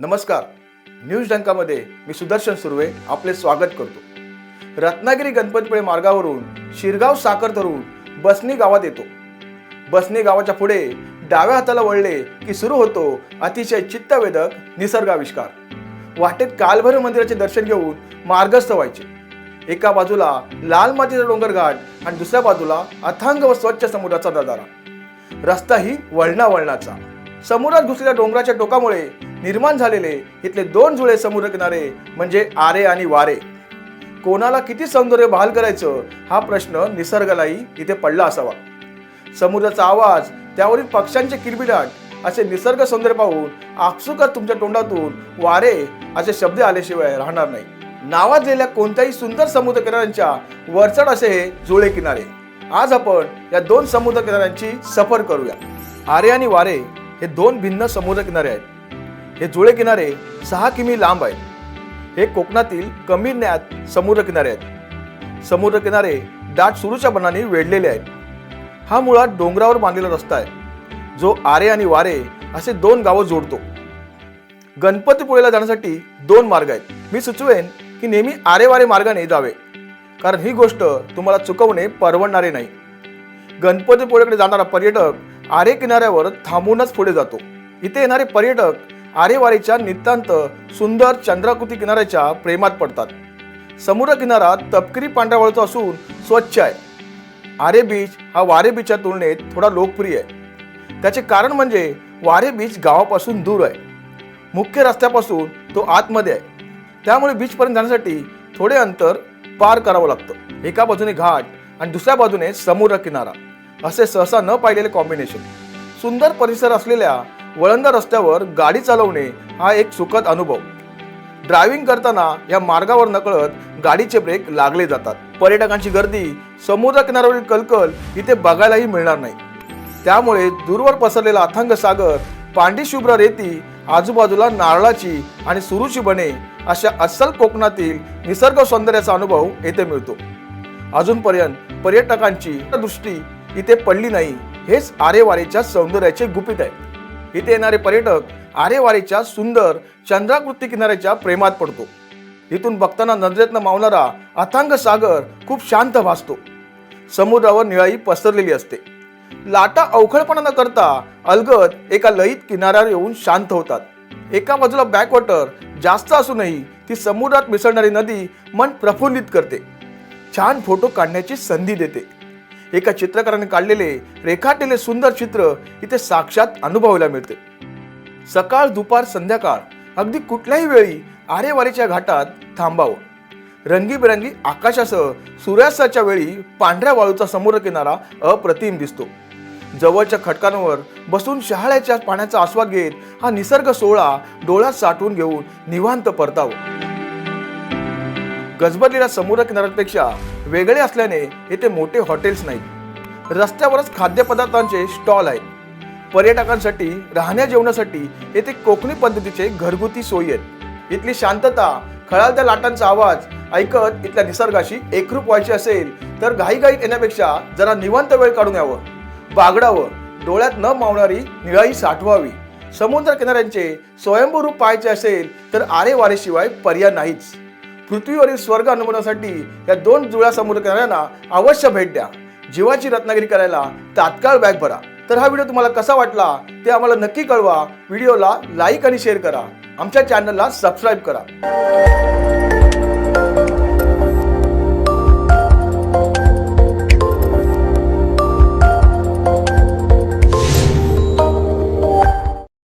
नमस्कार. न्यूज डंकामध्ये मी सुदर्शन सुर्वे आपले स्वागत करतो. रत्नागिरी गणपतीपुळे मार्गावरून शिरगाव साखर धरून बसनी गावात येतो. बसनी गावाच्या पुढे डाव्या हाताला वळले की सुरू होतो अतिशय चित्तवेधक निसर्गाविष्कार. वाटेत कालभैरव मंदिराचे दर्शन घेऊन मार्गस्थ व्हायचे. एका बाजूला लाल मातीचा डोंगरघाट आणि दुसऱ्या बाजूला अथांग व स्वच्छ समुद्राचा नजारा. रस्ताही वळणा वळणाचा समुद्रात घुसलेल्या डोंगराच्या टोकामुळे निर्माण झालेले इथले दोन जुळे समुद्रकिनारे म्हणजे आरे आणि वारे. कोणाला किती सौंदर्य बहाल करायचं हा प्रश्न निसर्गालाही इथे पडला असावा. समुद्राचा आवाज त्यावरील पक्ष्यांचे किरबिडाट असे निसर्ग सौंदर्य पाहून आपसुकच तुमच्या तोंडातून वारे असे शब्द आल्याशिवाय राहणार नाही. नावाजलेल्या कोणत्याही सुंदर समुद्र किनाऱ्यांच्या वरचढ असे हे जुळे किनारे. आज आपण या दोन समुद्र किनाऱ्यांची सफर करूया. आरे आणि वारे हे दोन भिन्न समुद्र किनारे आहेत. हे जुळे किनारे सहा किमी लांब आहेत. हे कोकणातील कमी ज्ञात समुद्र किनारे आहेत. समुद्र किनारे दाट सुरूच्या बनाने वेढलेले आहेत. हा मुळात डोंगरावर बांधलेला रस्ता आहे. जो आरे आणि वारे असे दोन गावं जोडतो. गणपतीपुळेला जाण्यासाठी दोन मार्ग आहेत. मी सुचवेन की नेहमी आरेवारे मार्गाने जावे. कारण ही गोष्ट तुम्हाला चुकवणे परवडणारे नाही. गणपतीपुळेकडे जाणारा पर्यटक आरे किनाऱ्यावर थांबूनच पुढे जातो. इथे येणारे पर्यटक आरेवारीच्या नितांत सुंदर चंद्राकृती किनाऱ्याच्या प्रेमात पडतात. समुद्र किनारा तपकिरी पांढरा वळतो असून स्वच्छ आहे. आरे बीच हा वारे बीचच्या तुलनेत थोडा लोकप्रिय आहे. त्याचे कारण म्हणजे वारे बीच गावापासून दूर आहे. मुख्य रस्त्यापासून तो आतमध्ये आहे. त्यामुळे बीचपर्यंत जाण्यासाठी थोडे अंतर पार करावं लागतं. एका बाजूने घाट आणि दुसऱ्या बाजूने समुद्र किनारा. असे सहसा न पाहिलेले कॉम्बिनेशन सुंदर परिसर असलेल्या वळंदा रस्त्यावर गाडी चालवणे हा एक सुखद अनुभव. ड्रायव्हिंग करताना या मार्गावर नकळत गाडीचे ब्रेक लागले जातात. पर्यटकांची गर्दी समुद्र किनाऱ्यावरील कलकल इथे बघायलाही मिळणार नाही. त्यामुळे दूरवर पसरलेला अथांग सागर पांडिशुभ्र रेती आजूबाजूला नारळाची आणि सुरूची बने अशा अस्सल कोकणातील निसर्ग सौंदर्याचा अनुभव येथे मिळतो. अजूनपर्यंत पर्यटकांची दृष्टी इथे पडली नाही. हेच आरेवारेच्या सौंदर्याचे गुपित आहे. इथे येणारे पर्यटक आरेवारीच्या सुंदर चंद्राकृती किनाऱ्याच्या प्रेमात पडतो. इथून बघताना नजरेतनं मावणारा अथांग सागर खूप शांत भासतो. समुद्रावर निळाई पसरलेली असते. लाटा अवखळपणा न करता अलगद एका लयीत किनाऱ्यावर येऊन शांत होतात. एका बाजूला बॅकवॉटर जास्त असूनही ती समुद्रात मिसळणारी नदी मन प्रफुल्लित करते. छान फोटो काढण्याची संधी देते. एका चित्रकाराने काढलेले रेखाटलेले सुंदर चित्र इथे साक्षात अनुभवायला मिळते. सकाळ दुपार संध्याकाळ अगदी कुठल्याही वेळी आरेवारीच्या घाटात थांबावं. रंगीबेरंगी आकाशासह सूर्यास्ताच्या वेळी पांढऱ्या वाळूचा समुद्र किनारा अप्रतिम दिसतो. जवळच्या खटकांवर बसून शहाळ्याच्या पाण्याचा आस्वाद घेत हा निसर्ग सोहळा डोळ्यात साठवून घेऊन निवांत परतावं. गजबजलेल्या समुद्र किनाऱ्यांपेक्षा वेगळे असल्याने येथे मोठे हॉटेल्स नाहीत. रस्त्यावरच खाद्यपदार्थांचे स्टॉल आहेत. पर्यटकांसाठी राहण्या जेवणासाठी येथे कोकणी पद्धतीचे घरगुती सोयी आहेत. इथली शांतता खळालत्या लाटांचा आवाज ऐकत इथल्या निसर्गाशी एकरूप व्हायचे असेल तर घाईघाईत येण्यापेक्षा जरा निवांत वेळ काढून यावं. बागडावं डोळ्यात न मावणारी निळाई साठवावी. समुद्र किनाऱ्यांचे स्वयंभू रूप पाहायचे असेल तर आरे वारेशिवाय पर्याय नाहीच. पृथ्वीवरील स्वर्ग अनुभवण्यासाठी या दोन जुळ्या समुद्र किनाऱ्यांना अवश्य भेट द्या. जीवाची रत्नागिरी करायला तात्काळ बॅग भरा. तर हा व्हिडिओ तुम्हाला कसा वाटला ते आम्हाला नक्की कळवा. व्हिडिओला लाईक आणि शेअर करा. आमच्या चॅनलला सबस्क्राईब करा.